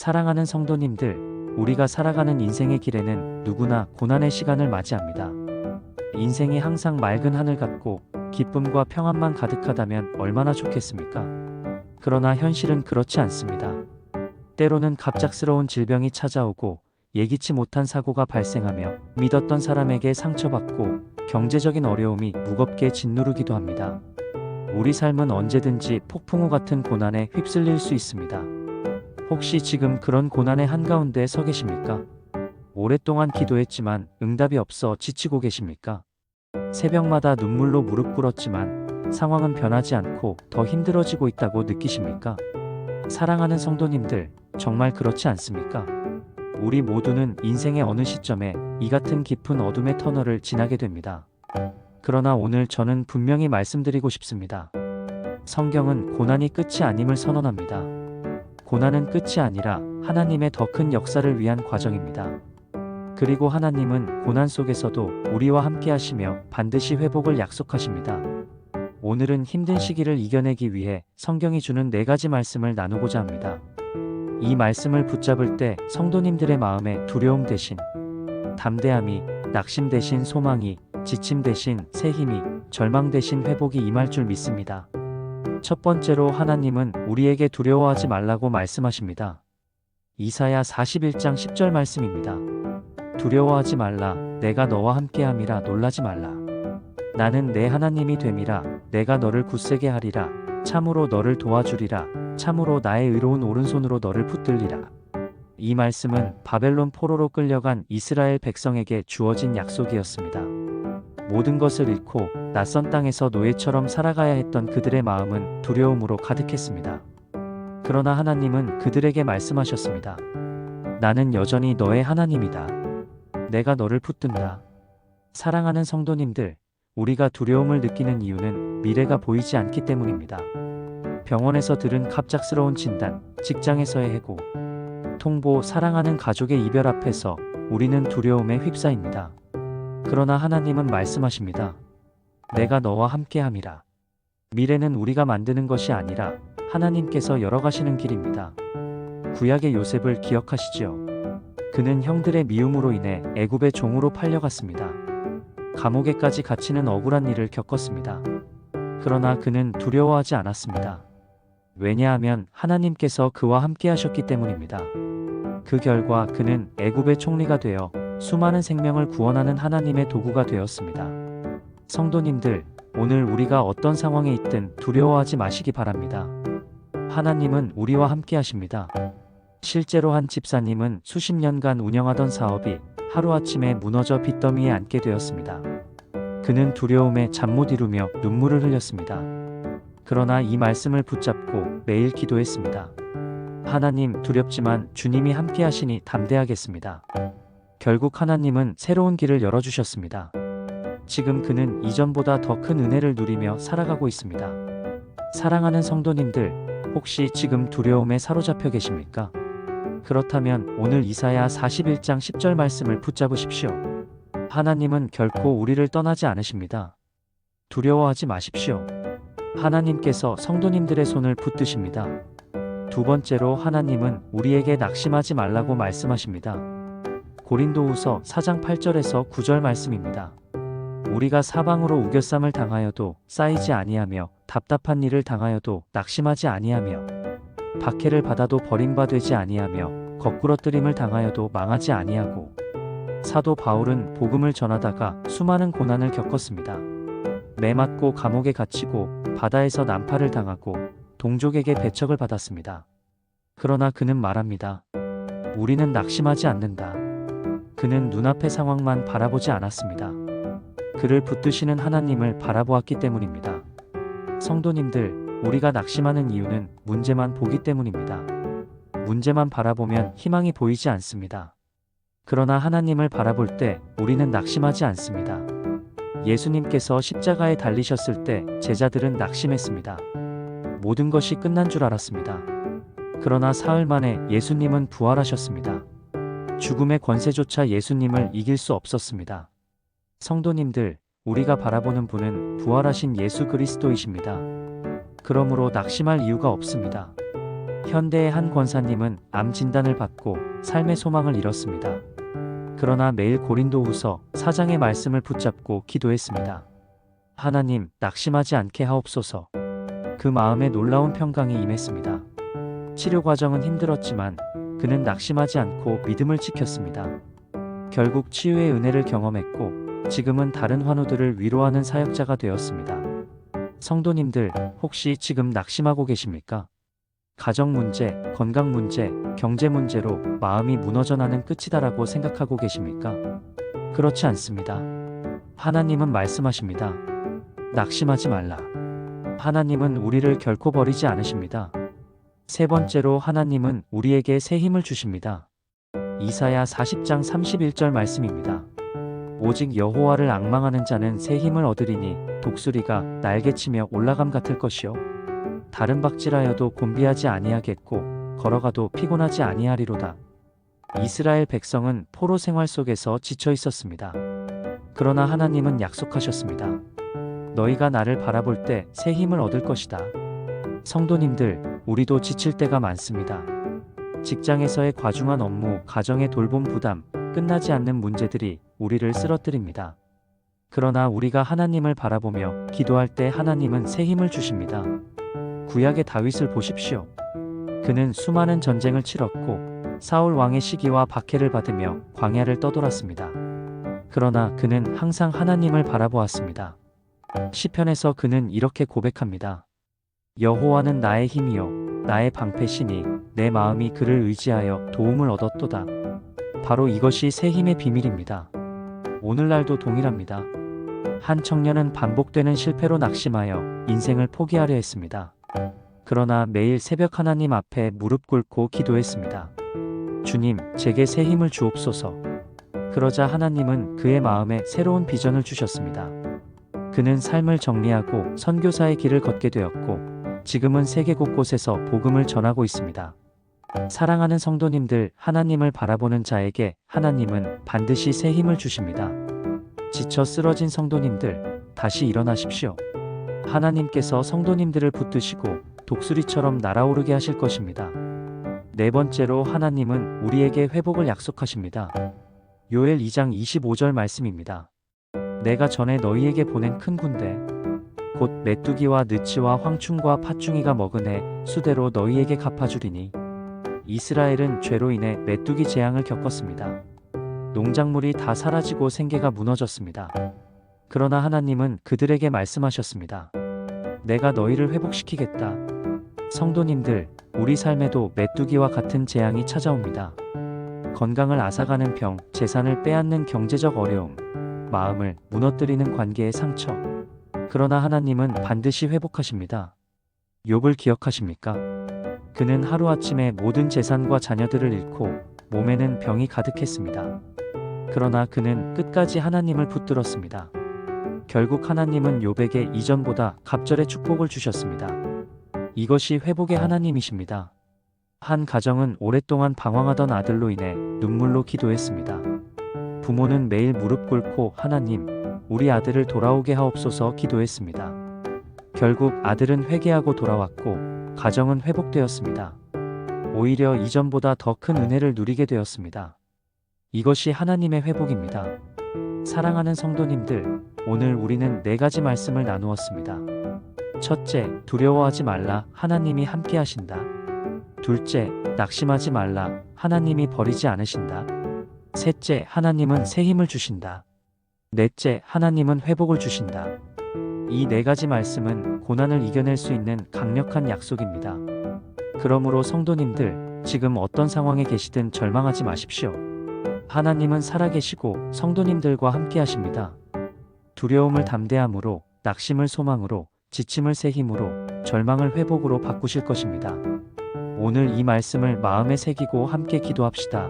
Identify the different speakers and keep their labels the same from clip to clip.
Speaker 1: 사랑하는 성도님들, 우리가 살아가는 인생의 길에는 누구나 고난의 시간을 맞이합니다. 인생이 항상 맑은 하늘 같고 기쁨과 평안만 가득하다면 얼마나 좋겠습니까? 그러나 현실은 그렇지 않습니다. 때로는 갑작스러운 질병이 찾아오고 예기치 못한 사고가 발생하며 믿었던 사람에게 상처받고 경제적인 어려움이 무겁게 짓누르기도 합니다. 우리 삶은 언제든지 폭풍우 같은 고난에 휩쓸릴 수 있습니다. 혹시 지금 그런 고난의 한가운데 서 계십니까? 오랫동안 기도했지만 응답이 없어 지치고 계십니까? 새벽마다 눈물로 무릎 꿇었지만 상황은 변하지 않고 더 힘들어지고 있다고 느끼십니까? 사랑하는 성도님들, 정말 그렇지 않습니까? 우리 모두는 인생의 어느 시점에 이 같은 깊은 어둠의 터널을 지나게 됩니다. 그러나 오늘 저는 분명히 말씀드리고 싶습니다. 성경은 고난이 끝이 아님을 선언합니다. 고난은 끝이 아니라 하나님의 더 큰 역사를 위한 과정입니다. 그리고 하나님은 고난 속에서도 우리와 함께 하시며 반드시 회복을 약속하십니다. 오늘은 힘든 시기를 이겨내기 위해 성경이 주는 네 가지 말씀을 나누고자 합니다. 이 말씀을 붙잡을 때 성도님들의 마음에 두려움 대신 담대함이, 낙심 대신 소망이, 지침 대신 새 힘이, 절망 대신 회복이 임할 줄 믿습니다. 첫 번째로 하나님은 우리에게 두려워하지 말라고 말씀하십니다. 이사야 41장 10절 말씀입니다. 두려워하지 말라, 내가 너와 함께함이라 놀라지 말라. 나는 내 하나님이 됨이라, 내가 너를 굳세게 하리라, 참으로 너를 도와주리라, 참으로 나의 의로운 오른손으로 너를 붙들리라. 이 말씀은 바벨론 포로로 끌려간 이스라엘 백성에게 주어진 약속이었습니다. 모든 것을 잃고 낯선 땅에서 노예처럼 살아가야 했던 그들의 마음은 두려움으로 가득했습니다. 그러나 하나님은 그들에게 말씀하셨습니다. 나는 여전히 너의 하나님이다. 내가 너를 붙든다. 사랑하는 성도님들, 우리가 두려움을 느끼는 이유는 미래가 보이지 않기 때문입니다. 병원에서 들은 갑작스러운 진단, 직장에서의 해고, 통보, 사랑하는 가족의 이별 앞에서 우리는 두려움에 휩싸입니다. 그러나 하나님은 말씀하십니다. 내가 너와 함께함이라. 미래는 우리가 만드는 것이 아니라 하나님께서 열어가시는 길입니다. 구약의 요셉을 기억하시지요. 그는 형들의 미움으로 인해 애굽의 종으로 팔려갔습니다. 감옥에까지 갇히는 억울한 일을 겪었습니다. 그러나 그는 두려워하지 않았습니다. 왜냐하면 하나님께서 그와 함께 하셨기 때문입니다. 그 결과 그는 애굽의 총리가 되어 수많은 생명을 구원하는 하나님의 도구가 되었습니다. 성도님들, 오늘 우리가 어떤 상황에 있든 두려워하지 마시기 바랍니다. 하나님은 우리와 함께 하십니다. 실제로 한 집사님은 수십 년간 운영하던 사업이 하루아침에 무너져 빚더미에 앉게 되었습니다. 그는 두려움에 잠 못 이루며 눈물을 흘렸습니다. 그러나 이 말씀을 붙잡고 매일 기도했습니다. 하나님 두렵지만 주님이 함께 하시니 담대하겠습니다. 결국 하나님은 새로운 길을 열어주셨습니다. 지금 그는 이전보다 더 큰 은혜를 누리며 살아가고 있습니다. 사랑하는 성도님들, 혹시 지금 두려움에 사로잡혀 계십니까? 그렇다면 오늘 이사야 41장 10절 말씀을 붙잡으십시오. 하나님은 결코 우리를 떠나지 않으십니다. 두려워하지 마십시오. 하나님께서 성도님들의 손을 붙드십니다. 두 번째로 하나님은 우리에게 낙심하지 말라고 말씀하십니다. 고린도후서 4장 8절에서 9절 말씀입니다. 우리가 사방으로 우겨쌈을 당하여도 쌓이지 아니하며 답답한 일을 당하여도 낙심하지 아니하며 박해를 받아도 버림받지 아니하며 거꾸러뜨림을 당하여도 망하지 아니하고 사도 바울은 복음을 전하다가 수많은 고난을 겪었습니다. 매 맞고 감옥에 갇히고 바다에서 난파를 당하고 동족에게 배척을 받았습니다. 그러나 그는 말합니다. 우리는 낙심하지 않는다. 그는 눈앞의 상황만 바라보지 않았습니다. 그를 붙드시는 하나님을 바라보았기 때문입니다. 성도님들, 우리가 낙심하는 이유는 문제만 보기 때문입니다. 문제만 바라보면 희망이 보이지 않습니다. 그러나 하나님을 바라볼 때 우리는 낙심하지 않습니다. 예수님께서 십자가에 달리셨을 때 제자들은 낙심했습니다. 모든 것이 끝난 줄 알았습니다. 그러나 사흘 만에 예수님은 부활하셨습니다. 죽음의 권세조차 예수님을 이길 수 없었습니다. 성도님들, 우리가 바라보는 분은 부활하신 예수 그리스도이십니다. 그러므로 낙심할 이유가 없습니다. 현대의 한 권사님은 암 진단을 받고 삶의 소망을 잃었습니다. 그러나 매일 고린도 후서 사장의 말씀을 붙잡고 기도했습니다. 하나님, 낙심하지 않게 하옵소서. 그 마음에 놀라운 평강이 임했습니다. 치료 과정은 힘들었지만 그는 낙심하지 않고 믿음을 지켰습니다. 결국 치유의 은혜를 경험했고 지금은 다른 환우들을 위로하는 사역자가 되었습니다. 성도님들, 혹시 지금 낙심하고 계십니까? 가정 문제, 건강 문제, 경제 문제로 마음이 무너져 나는 끝이다라고 생각하고 계십니까? 그렇지 않습니다. 하나님은 말씀하십니다. 낙심하지 말라. 하나님은 우리를 결코 버리지 않으십니다. 세 번째로 하나님은 우리에게 새 힘을 주십니다. 이사야 40장 31절 말씀입니다. 오직 여호와를 앙망하는 자는 새 힘을 얻으리니 독수리가 날개치며 올라감 같을 것이요 다른 박질하여도 곤비하지 아니하겠고 걸어가도 피곤하지 아니하리로다. 이스라엘 백성은 포로 생활 속에서 지쳐 있었습니다. 그러나 하나님은 약속하셨습니다. 너희가 나를 바라볼 때 새 힘을 얻을 것이다. 성도님들, 우리도 지칠 때가 많습니다. 직장에서의 과중한 업무, 가정의 돌봄 부담, 끝나지 않는 문제들이 우리를 쓰러뜨립니다. 그러나 우리가 하나님을 바라보며 기도할 때 하나님은 새 힘을 주십니다. 구약의 다윗을 보십시오. 그는 수많은 전쟁을 치렀고 사울 왕의 시기와 박해를 받으며 광야를 떠돌았습니다. 그러나 그는 항상 하나님을 바라보았습니다. 시편에서 그는 이렇게 고백합니다. 여호와는 나의 힘이요 나의 방패시니 내 마음이 그를 의지하여 도움을 얻었도다. 바로 이것이 새 힘의 비밀입니다. 오늘날도 동일합니다. 한 청년은 반복되는 실패로 낙심하여 인생을 포기하려 했습니다. 그러나 매일 새벽 하나님 앞에 무릎 꿇고 기도했습니다. 주님, 제게 새 힘을 주옵소서. 그러자 하나님은 그의 마음에 새로운 비전을 주셨습니다. 그는 삶을 정리하고 선교사의 길을 걷게 되었고, 지금은 세계 곳곳에서 복음을 전하고 있습니다. 사랑하는 성도님들, 하나님을 바라보는 자에게 하나님은 반드시 새 힘을 주십니다. 지쳐 쓰러진 성도님들, 다시 일어나십시오. 하나님께서 성도님들을 붙드시고 독수리처럼 날아오르게 하실 것입니다. 네 번째로 하나님은 우리에게 회복을 약속하십니다. 요엘 2장 25절 말씀입니다. 내가 전에 너희에게 보낸 큰 군대 곧 메뚜기와 느치와 황충과 팥충이가 먹은 해 수대로 너희에게 갚아주리니 이스라엘은 죄로 인해 메뚜기 재앙을 겪었습니다. 농작물이 다 사라지고 생계가 무너졌습니다. 그러나 하나님은 그들에게 말씀하셨습니다. 내가 너희를 회복시키겠다. 성도님들, 우리 삶에도 메뚜기와 같은 재앙이 찾아옵니다. 건강을 앗아가는 병, 재산을 빼앗는 경제적 어려움, 마음을 무너뜨리는 관계의 상처. 그러나 하나님은 반드시 회복하십니다. 욥을 기억하십니까? 그는 하루아침에 모든 재산과 자녀들을 잃고 몸에는 병이 가득했습니다. 그러나 그는 끝까지 하나님을 붙들었습니다. 결국 하나님은 욥에게 이전보다 갑절의 축복을 주셨습니다. 이것이 회복의 하나님이십니다. 한 가정은 오랫동안 방황하던 아들로 인해 눈물로 기도했습니다. 부모는 매일 무릎 꿇고 하나님, 우리 아들을 돌아오게 하옵소서 기도했습니다. 결국 아들은 회개하고 돌아왔고 가정은 회복되었습니다. 오히려 이전보다 더 큰 은혜를 누리게 되었습니다. 이것이 하나님의 회복입니다. 사랑하는 성도님들, 오늘 우리는 네 가지 말씀을 나누었습니다. 첫째, 두려워하지 말라. 하나님이 함께 하신다. 둘째, 낙심하지 말라. 하나님이 버리지 않으신다. 셋째, 하나님은 새 힘을 주신다. 넷째, 하나님은 회복을 주신다. 이 네 가지 말씀은 고난을 이겨낼 수 있는 강력한 약속입니다. 그러므로 성도님들, 지금 어떤 상황에 계시든 절망하지 마십시오. 하나님은 살아계시고 성도님들과 함께 하십니다. 두려움을 담대함으로, 낙심을 소망으로, 지침을 새 힘으로, 절망을 회복으로 바꾸실 것입니다. 오늘 이 말씀을 마음에 새기고 함께 기도합시다.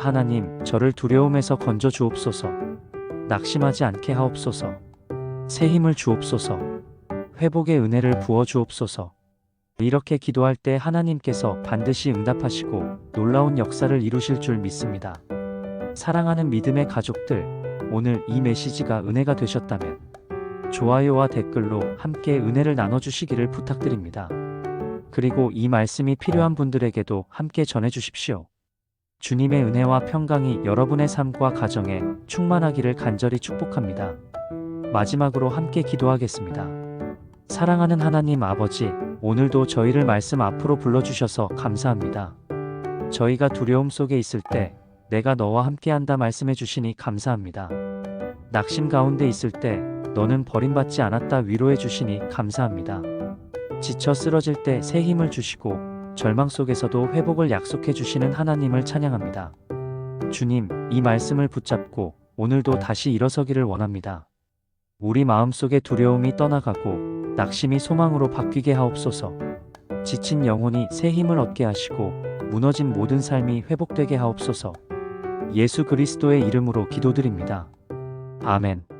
Speaker 1: 하나님, 저를 두려움에서 건져 주옵소서. 낙심하지 않게 하옵소서. 새 힘을 주옵소서. 회복의 은혜를 부어 주옵소서. 이렇게 기도할 때 하나님께서 반드시 응답하시고 놀라운 역사를 이루실 줄 믿습니다. 사랑하는 믿음의 가족들, 오늘 이 메시지가 은혜가 되셨다면 좋아요와 댓글로 함께 은혜를 나눠주시기를 부탁드립니다. 그리고 이 말씀이 필요한 분들에게도 함께 전해 주십시오. 주님의 은혜와 평강이 여러분의 삶과 가정에 충만하기를 간절히 축복합니다. 마지막으로 함께 기도하겠습니다. 사랑하는 하나님 아버지, 오늘도 저희를 말씀 앞으로 불러주셔서 감사합니다. 저희가 두려움 속에 있을 때 내가 너와 함께한다 말씀해 주시니 감사합니다. 낙심 가운데 있을 때 너는 버림받지 않았다 위로해 주시니 감사합니다. 지쳐 쓰러질 때 새 힘을 주시고 절망 속에서도 회복을 약속해 주시는 하나님을 찬양합니다. 주님, 이 말씀을 붙잡고 오늘도 다시 일어서기를 원합니다. 우리 마음속의 두려움이 떠나가고 낙심이 소망으로 바뀌게 하옵소서. 지친 영혼이 새 힘을 얻게 하시고 무너진 모든 삶이 회복되게 하옵소서. 예수 그리스도의 이름으로 기도드립니다. 아멘.